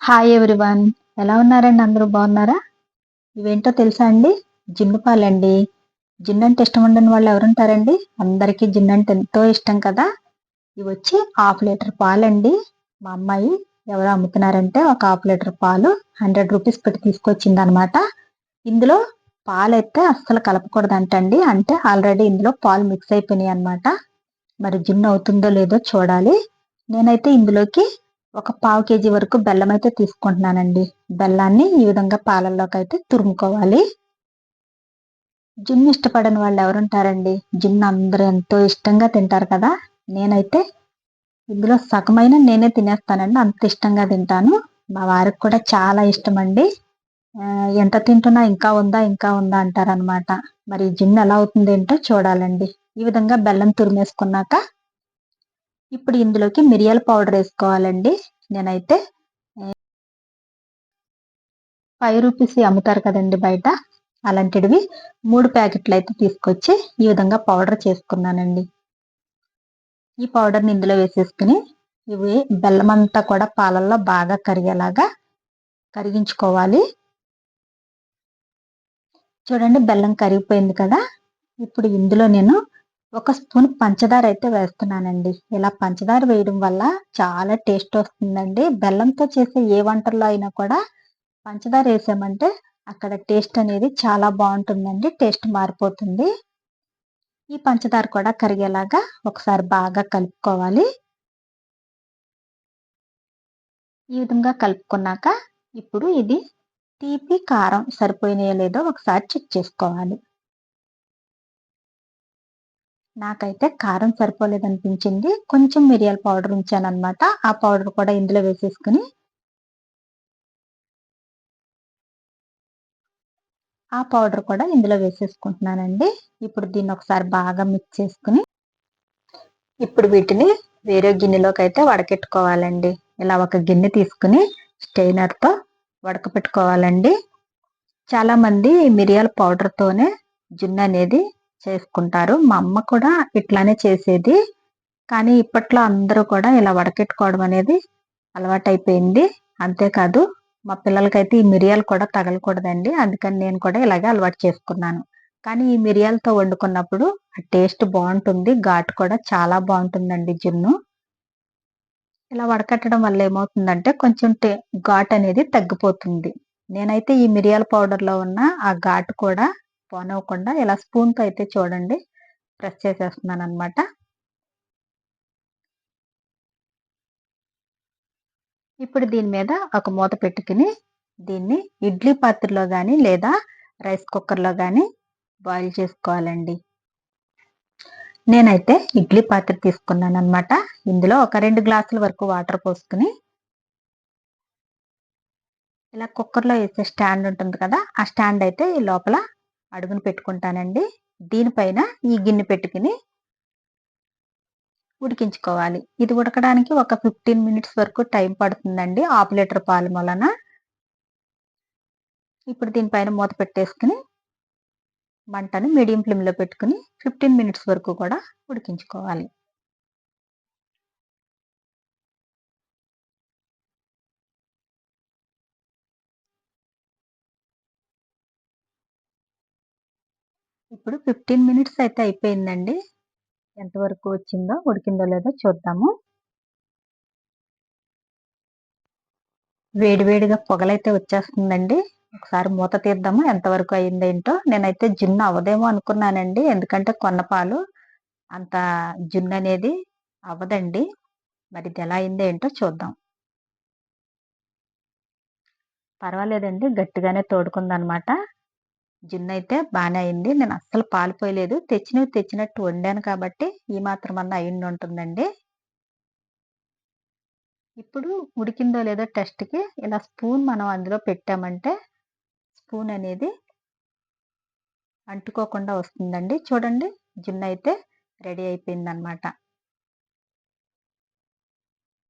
Hi everyone ఎలా ఉన్నారండి? అందరూ బాగున్నారా? ఇవేంటో తెలుసా అండి? జిన్ను పాలండి. జిన్ను అంటే ఇష్టం ఉండని వాళ్ళు ఎవరుంటారండి? అందరికీ జిన్ను అంటే ఎంతో ఇష్టం కదా. ఇవి వచ్చి హాఫ్ లీటర్ పాలండి. మా అమ్మాయి ఎవరు అమ్ముతున్నారంటే ఒక హాఫ్ లీటర్ పాలు హండ్రెడ్ రూపీస్ పెట్టి తీసుకొచ్చింది అనమాట ఇందులో పాలు అయితే అస్సలు కలపకూడదంటండి. అంటే ఆల్రెడీ ఇందులో పాలు మిక్స్ అయిపోయినాయి అనమాట మరి జిన్ను అవుతుందో లేదో చూడాలి. నేనైతే ఇందులోకి ఒక పావు కేజీ వరకు బెల్లం అయితే తీసుకుంటున్నానండి. బెల్లాన్ని ఈ విధంగా పాలల్లోకి అయితే తురుముకోవాలి. జున్ను ఇష్టపడని వాళ్ళు ఎవరుంటారండి? జున్ను అందరూ ఎంతో ఇష్టంగా తింటారు కదా? నేనైతే ఇందులో సగమైన నేనే తినేస్తానండి. అంత ఇష్టంగా తింటాను. మా వారికి కూడా చాలా ఇష్టం అండి ఎంత తింటున్నా ఇంకా ఉందా ఇంకా ఉందా అంటారనమాట మరి జున్ను ఎలా అవుతుంది ఏంటో చూడాలండి. ఈ విధంగా బెల్లం తురిమేసుకున్నాక ఇప్పుడు ఇందులోకి మిరియాల పౌడర్ వేసుకోవాలండి. నేనైతే ఫైవ్ రూపీస్ అమ్ముతారు కదండి బయట. అలాంటివి మూడు ప్యాకెట్లు అయితే తీసుకొచ్చి ఈ విధంగా పౌడర్ చేసుకున్నానండి. ఈ పౌడర్ని ఇందులో వేసేసుకుని ఇవి బెల్లం అంతా కూడా పాలల్లో బాగా కరిగేలాగా కరిగించుకోవాలి. చూడండి బెల్లం కరిగిపోయింది కదా. ఇప్పుడు ఇందులో నేను ఒక స్పూన్ పంచదార అయితే వేస్తున్నానండి. ఇలా పంచదార వేయడం వల్ల చాలా టేస్ట్ వస్తుందండి. బెల్లంతో చేసే ఏ వంటల్లో అయినా కూడా పంచదార వేసామంటే అక్కడ టేస్ట్ అనేది చాలా బాగుంటుందండి. టేస్ట్ మారిపోతుంది. ఈ పంచదార కూడా కరిగేలాగా ఒకసారి బాగా కలుపుకోవాలి. ఈ విధంగా కలుపుకున్నాక ఇప్పుడు ఇది తీపి కారం సరిపోయినాయో లేదో ఒకసారి చెక్ చేసుకోవాలి. నాకైతే కారం సరిపోలేదు అనిపించింది కొంచెం మిరియాల పౌడర్ ఉంచాను అనమాట ఆ పౌడర్ కూడా ఇందులో వేసేసుకుని ఆ పౌడర్ కూడా ఇందులో వేసేసుకుంటున్నానండి. ఇప్పుడు దీన్ని ఒకసారి బాగా మిక్స్ చేసుకుని ఇప్పుడు వీటిని వేరే గిన్నెలోకి అయితే వడకెట్టుకోవాలండి. ఇలా ఒక గిన్నె తీసుకుని స్టెయినర్తో వడకపెట్టుకోవాలండి. చాలామంది మిరియాల పౌడర్తోనే జున్ను అనేది చేసుకుంటారు. మా అమ్మ కూడా ఇట్లానే చేసేది. కానీ ఇప్పట్లో అందరూ కూడా ఇలా వడకెట్టుకోవడం అనేది అలవాటైపోయింది. అంతేకాదు మా పిల్లలకైతే ఈ మిరియాలు కూడా తగలకూడదండి. అందుకని నేను కూడా ఇలాగే అలవాటు చేసుకున్నాను. కానీ ఈ మిరియాలతో వండుకున్నప్పుడు ఆ టేస్ట్ బాగుంటుంది. ఘాటు కూడా చాలా బాగుంటుందండి జున్ను. ఇలా వడకట్టడం వల్ల ఏమవుతుందంటే కొంచెం టే ఘాట్ అనేది తగ్గిపోతుంది. నేనైతే ఈ మిరియాల పౌడర్లో ఉన్న ఆ ఘాటు కూడా పోనవ్వకుండా ఇలా స్పూన్తో అయితే చూడండి. ప్రెస్ చేసేస్తున్నాను అనమాట ఇప్పుడు దీని మీద ఒక మూత పెట్టుకుని దీన్ని ఇడ్లీ పాత్రలో కానీ లేదా రైస్ కుక్కర్లో కానీ బాయిల్ చేసుకోవాలండి. నేనైతే ఇడ్లీ పాత్ర తీసుకున్నాను అనమాట ఇందులో ఒక రెండు గ్లాసుల వరకు వాటర్ పోసుకుని ఇలా కుక్కర్లో వేసే స్టాండ్ ఉంటుంది కదా ఆ స్టాండ్ అయితే ఈ లోపల అడుగును పెట్టుకుంటానండి. దీనిపైన ఈ గిన్నె పెట్టుకుని ఉడికించుకోవాలి. ఇది ఉడకడానికి ఒక ఫిఫ్టీన్ మినిట్స్ వరకు టైం పడుతుందండి. హాఫ్ లీటర్ పాలు వలన ఇప్పుడు దీనిపైన మూత పెట్టేసుకుని మంటను మీడియం ఫ్లేమ్లో పెట్టుకుని ఫిఫ్టీన్ మినిట్స్ వరకు కూడా ఉడికించుకోవాలి. ఇప్పుడు ఫిఫ్టీన్ మినిట్స్ అయితే అయిపోయిందండి. ఎంతవరకు వచ్చిందో ఉడికిందో లేదో చూద్దాము. వేడివేడిగా పొగలైతే వచ్చేస్తుందండి. ఒకసారి మూత తీద్దాము ఎంతవరకు అయిందేంటో నేనైతే జున్ను అవ్వదేమో అనుకున్నానండి ఎందుకంటే కొన్న పాలు అంత జున్ను అనేది అవ్వదండి. మరి ఇది ఎలా అయిందో ఏంటో చూద్దాం. పర్వాలేదండి గట్టిగానే తోడుకుందనమాట. జిన్ అయితే బాగానే అయింది. నేను అస్సలు పాలిపోయలేదు తెచ్చినవి తెచ్చినట్టు వండాను కాబట్టి ఈ మాత్రం అన్న అయింది ఉంటుందండి ఇప్పుడు ఉడికిందో లేదో టెస్ట్కి ఇలా స్పూన్ మనం అందులో పెట్టామంటే స్పూన్ అనేది అంటుకోకుండా వస్తుందండి. చూడండి జున్ను అయితే రెడీ అయిపోయింది అనమాట